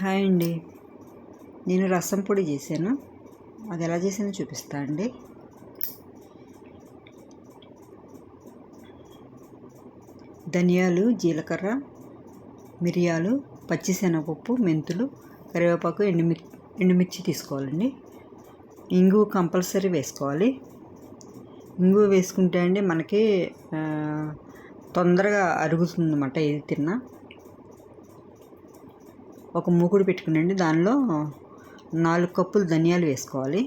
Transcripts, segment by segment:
Hi అండి. నేను రసం పొడి చేశాను. అది ఎలా చేసానో చూపిస్తా అండి. ధనియాలు జీలకర్ర మిరియాలు పచ్చిశనగపప్పు మెంతులు కరివేపాకు ఎండుమి ఎండుమిర్చి తీసుకోవాలండి. ఇంగు కంపల్సరీ వేసుకోవాలి. ఇంగు వేసుకుంటే అండి మనకి తొందరగా అరుగుతుంది అన్నమాట ఏది తిన్నా. ఒక మూకుడు పెట్టుకునండి. దానిలో నాలుగు కప్పులు ధనియాలు వేసుకోవాలి.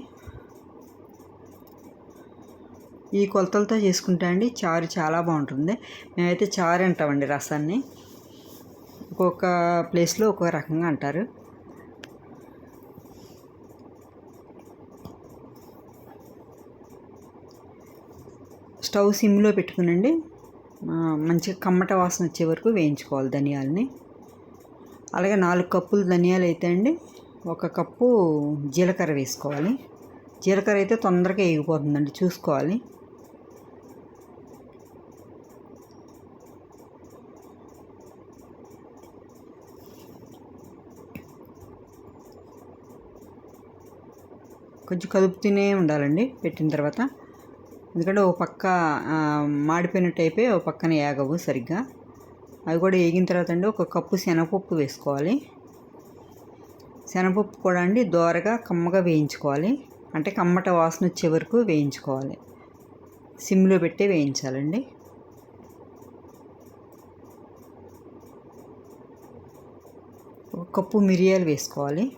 ఈ కొలతలతో చేసుకుంటే అండి. చారు చాలా బాగుంటుంది. మేమైతే చారు అంటామండి రసాన్ని. ఒక్కొక్క ప్లేస్లో ఒక్కొక్క రకంగా అంటారు. స్టవ్ సిమ్లో పెట్టుకునండి. మంచిగా కమ్మట వాసన వచ్చే వరకు వేయించుకోవాలి ధనియాలని. అలాగే నాలుగు కప్పులు ధనియాలు అయితే అండి. ఒక కప్పు జీలకర్ర వేసుకోవాలి. జీలకర్ర అయితే తొందరగా వేగిపోతుందండి చూసుకోవాలి. కొంచెం కదుపుతూనే ఉండాలండి పెట్టిన తర్వాత. ఎందుకంటే ఓ పక్క మాడిపోయినట్టు అయిపోయి ఓ పక్కన ఏగవు సరిగ్గా. అవి కూడా వేగిన తర్వాత అండి ఒక కప్పు శనగపప్పు వేసుకోవాలి. శనగపప్పు కూడా అండి దోరగా కమ్మగా వేయించుకోవాలి. అంటే కమ్మట వాసన వచ్చే వరకు వేయించుకోవాలి. సిమ్లో పెట్టే వేయించాలండి. ఒక కప్పు మిరియాలు వేసుకోవాలి.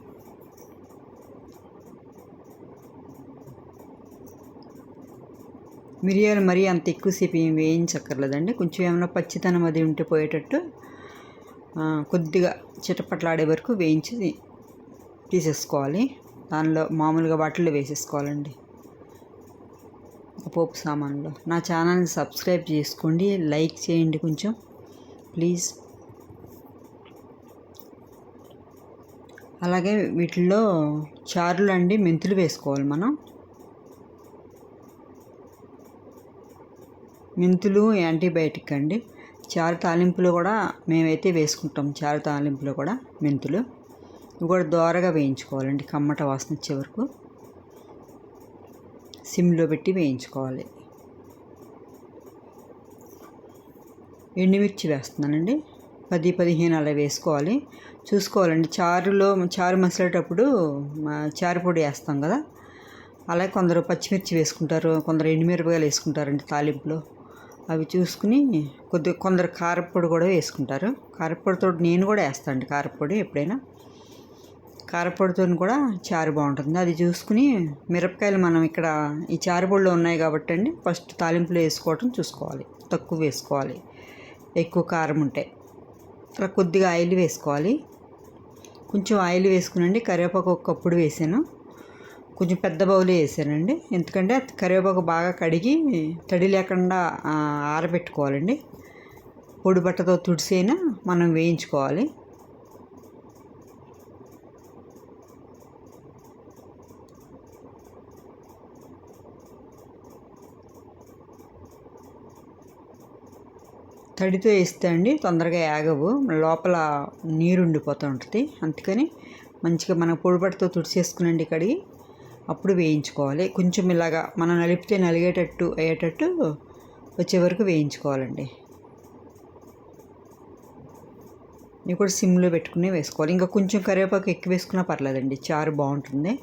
మిరియాలు మరీ అంత ఎక్కువసేపు ఏం వేయించక్కర్లేదండి. కొంచెం ఏమైనా పచ్చితనం అది ఉంటే పోయేటట్టు కొద్దిగా చిటపట్లాడే వరకు వేయించి తీసేసుకోవాలి. దానిలో మామూలుగా వాటిల్లో వేసేసుకోవాలండి. పోపు సామాన్లో. నా ఛానల్ని సబ్స్క్రైబ్ చేసుకోండి. లైక్ చేయండి కొంచెం. ప్లీజ్. అలాగే వీటిల్లో చారులు అండి మెంతులు వేసుకోవాలి మనం. మెంతులు యాంటీబయాటిక్ అండి. చారు తాలింపులో కూడా మేమైతే వేసుకుంటాం. చారు తాలింపులో కూడా మెంతులు. ఇవి కూడా దోరగా వేయించుకోవాలండి. కమ్మట వాసన వచ్చే వరకు సిమ్లో పెట్టి వేయించుకోవాలి. ఎండుమిర్చి వేస్తున్నానండి. పది పదిహేను అలా వేసుకోవాలి. చూసుకోవాలండి. చారులో చారు మసిలేటప్పుడు చారు పొడి వేస్తాం కదా. అలాగే కొందరు పచ్చిమిర్చి వేసుకుంటారు. కొందరు ఎండుమిరపకాయలు వేసుకుంటారండి తాలింపులో. అవి చూసుకుని కొద్దిగా కొందరు కారపొడి కూడా వేసుకుంటారు. కారపొడితో నేను కూడా వేస్తాను అండి కారపొడి ఎప్పుడైనా. కారపొడితో కూడా చారు బాగుంటుంది. అది చూసుకుని మిరపకాయలు మనం ఇక్కడ ఈ చారు పొడిలో ఉన్నాయి కాబట్టి అండి ఫస్ట్ తాలింపులో వేసుకోవటం చూసుకోవాలి. తక్కువ వేసుకోవాలి. ఎక్కువ కారం ఉంటే. అలా కొద్దిగా ఆయిల్ వేసుకోవాలి. కొంచెం ఆయిల్ వేసుకునండి కరివేపాకు ఒక కప్పుడు వేసాను. కొంచెం పెద్ద బౌలే వేసానండి. ఎందుకంటే కరివేపాకు బాగా కడిగి తడి లేకుండా ఆరబెట్టుకోవాలండి. పొడి బట్టతో తుడిసైనా మనం వేయించుకోవాలి. తడితో వేస్తే అండి తొందరగా ఆగవు. లోపల నీరు ఉండిపోతూ ఉంటుంది. అందుకని మంచిగా మనం పొడిపడితో తుడిచేసుకునండి కడిగి. అప్పుడు వేయించుకోవాలి. కొంచెం ఇలాగా మనం నలిపితే నలిగేటట్టు అయ్యేటట్టు వచ్చే వరకు వేయించుకోవాలండి. ఇవి కూడా సిమ్లో పెట్టుకుని వేసుకోవాలి. ఇంకా కొంచెం కరివేపాకు ఎక్కువ వేసుకున్నా పర్లేదండి. చారు బాగుంటుంది.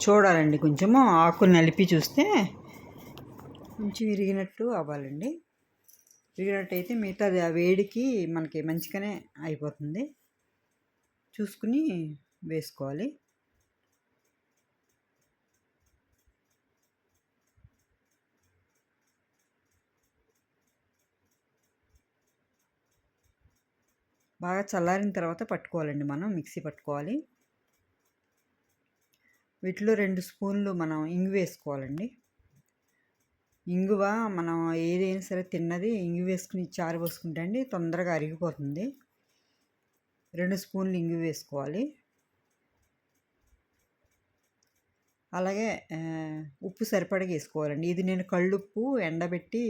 చూడాలండి కొంచెము. ఆకులు నలిపి చూస్తే కొంచెం విరిగినట్టు అవ్వాలండి. విరిగినట్టు అయితే మిగతాది ఆ వేడికి మనకి మంచిగానే అయిపోతుంది. చూసుకుని వేసుకోవాలి. బాగా చల్లారిన తర్వాత పట్టుకోవాలండి మనం మిక్సీ పట్టుకోవాలి. వీటిలో రెండు స్పూన్లు మనం ఇంగు వేసుకోవాలండి. ఇంగువ మనం ఏదైనా సరే తిన్నది ఇంగు వేసుకుని చారు పోసుకుంటే అండి తొందరగా అరిగిపోతుంది. రెండు స్పూన్లు ఇంగు వేసుకోవాలి. అలాగే ఉప్పు సరిపడగా వేసుకోవాలండి. ఇది నేను కళ్ళుప్పు ఎండబెట్టి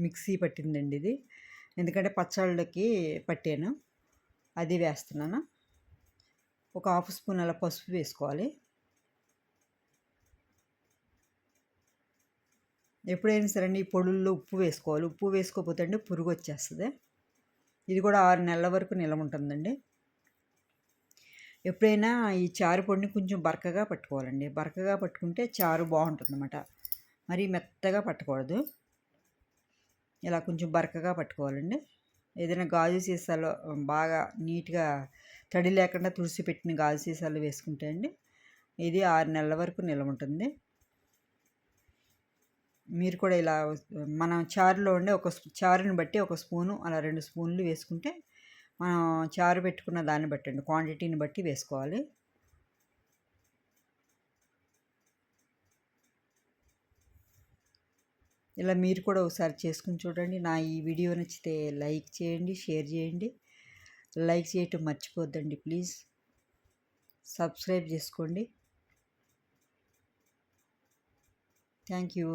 మిక్సీ పట్టిందండి ఇది. ఎందుకంటే పచ్చళ్ళకి పట్టాను. అది వేస్తున్నాను. ఒక హాఫ్ స్పూన్ అలా పసుపు వేసుకోవాలి. ఎప్పుడైనా సరే అండి ఈ పొడుల్లో ఉప్పు వేసుకోవాలి. ఉప్పు వేసుకోకపోతే అండి పురుగు వచ్చేస్తుంది ఇది కూడా ఆరు నెలల వరకు నిలవ ఉంటుందండి. ఎప్పుడైనా ఈ చారు పొడిని కొంచెం బరకగా పట్టుకోవాలండి. బరకగా పట్టుకుంటే చారు బాగుంటుందన్నమాట. మరీ మెత్తగా పట్టకూడదు. ఇలా కొంచెం బరకగా పట్టుకోవాలండి. ఏదైనా గాజు సీసాలో బాగా నీట్గా తడి లేకుండా తుడిసి పెట్టిన గాజు సీసాలు వేసుకుంటే అండి ఇది ఆరు నెలల వరకు నిల్వ ఉంటుంది. మీరు కూడా ఇలా మనం చారులో ఉండే ఒక చారుని బట్టి ఒక స్పూను అలా రెండు స్పూన్లు వేసుకుంటే మనం చారు పెట్టుకున్న దాన్ని బట్టి అండి క్వాంటిటీని బట్టి వేసుకోవాలి. ఇలా మీరు కూడా ఒకసారి చేసుకుని చూడండి నా ఈ వీడియో నచ్చితే లైక్ చేయండి షేర్ చేయండి. లైక్ చేయటం మర్చిపోద్దండి ప్లీజ్. సబ్స్క్రైబ్ చేసుకోండి. Thank you.